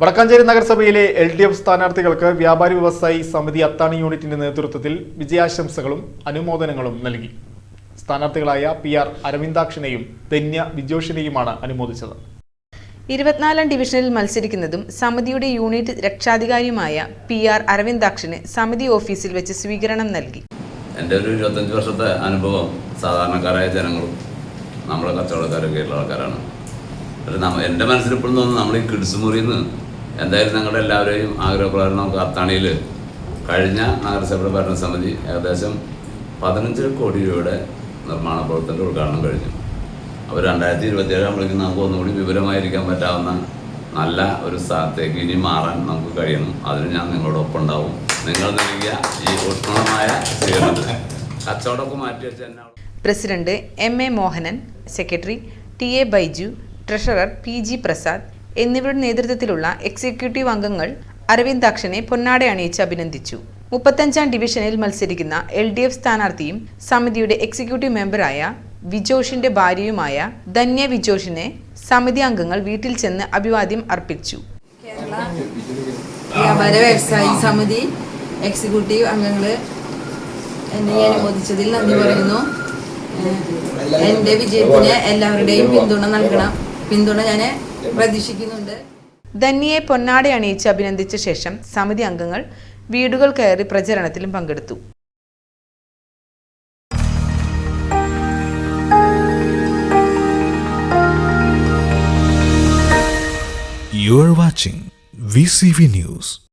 വടക്കാഞ്ചേരി നഗരസഭയിലെ L D F സ്ഥാനാർത്ഥികൾക്ക് വ്യാപാരി വ്യവസായി സമിതി അത്താണി യൂണിറ്റിന്റെ നേതൃത്വത്തിൽ വിജയാശംസകളും അനുമോദനങ്ങളും നൽകി. സ്ഥാനാർത്ഥികളായ പി ആർ അരവിന്ദാക്ഷനെയും ധന്യ വിജോഷിനെയുമാണ് അനുമോദിച്ചത്. ഇരുപത്തിനാലാം ഡിവിഷനിൽ മത്സരിക്കുന്നതും സമിതിയുടെ യൂണിറ്റ് രക്ഷാധികാരിയുമായ പി ആർ അരവിന്ദാക്ഷന് സമിതി ഓഫീസിൽ വെച്ച് സ്വീകരണം നൽകി. എന്റെ ഒരു ഇരുപത്തഞ്ച് വർഷത്തെ അനുഭവം സാധാരണക്കാരായ ജനങ്ങളും നമ്മുടെ കച്ചവടക്കാരൊക്കെ ആയിട്ടുള്ള ആൾക്കാരാണ്. എന്റെ മനസ്സിൽ ഇപ്പോഴും തോന്നുന്നു നമ്മൾ ഈ കിഡ്സ് മുറിയിൽ നിന്ന് എന്തായാലും ഞങ്ങളുടെ എല്ലാവരെയും ആഗ്രഹപ്രകാരം നമുക്ക് അത്താണിയിൽ കഴിഞ്ഞ നഗരസഭയുടെ ഭരണസമിതി ഏകദേശം പതിനഞ്ചര കോടി രൂപയുടെ നിർമ്മാണ പ്രവർത്തനത്തിൽ ഉദ്ഘാടനം കഴിഞ്ഞു. അപ്പോൾ രണ്ടായിരത്തി ഇരുപത്തിയേഴ് ആകുമ്പോഴേക്കും നമുക്ക് ഒന്നുകൂടി വിവരമായിരിക്കാൻ പറ്റാവുന്ന നല്ല ഒരു സ്ഥലത്തേക്ക് ഇനി മാറാൻ നമുക്ക് കഴിയണം. അതിന് ഞാൻ നിങ്ങളോടൊപ്പം ഉണ്ടാവും. നിങ്ങൾ നൽകിയ ഈ ഊഷ്മളമായ സ്വീകരണത്തിന് കച്ചവടമൊക്കെ മാറ്റി വെച്ചാൽ president M A Mohanan secretary T A Baiju treasurer P G Prasad എന്നിവരുടെ നേതൃത്വത്തിലുള്ള എക്സിക്യൂട്ടീവ് അംഗങ്ങൾ അരവിന്ദാക്ഷനെ പൊന്നാട അണിയിച്ച് അഭിനന്ദിച്ചു. മുപ്പത്തഞ്ചാം ഡിവിഷനിൽ മത്സരിക്കുന്ന എൽ ഡി എഫ് സ്ഥാനാർത്ഥിയും സമിതിയുടെ എക്സിക്യൂട്ടീവ് മെമ്പറായ വിജോഷിന്റെ ഭാര്യയുമായ ധന്യ വിജോഷിനെ സമിതി അംഗങ്ങൾ വീട്ടിൽ ചെന്ന് അഭിവാദ്യം അർപ്പിച്ചു. കേരള വ്യാപാര വ്യവസായി സമിതി എക്സിക്യൂട്ടീവ് അംഗങ്ങൾ എന്നെ അനുമോദിച്ചതിൽ നന്ദി പറയുന്നു. എന്റെ വിജയത്തിന് എല്ലാവരുടെയും പിന്തുണ നൽകണം. പിന്തുണ ഞാൻ പ്രതീക്ഷിക്കുന്നുണ്ട് ധന്യയെ പൊന്നാടി അണിയിച്ച് അഭിനന്ദിച്ച ശേഷം സമിതി അംഗങ്ങൾ വീടുകൾ കയറി പ്രചരണത്തിലും പങ്കെടുത്തു You are watching VCV News.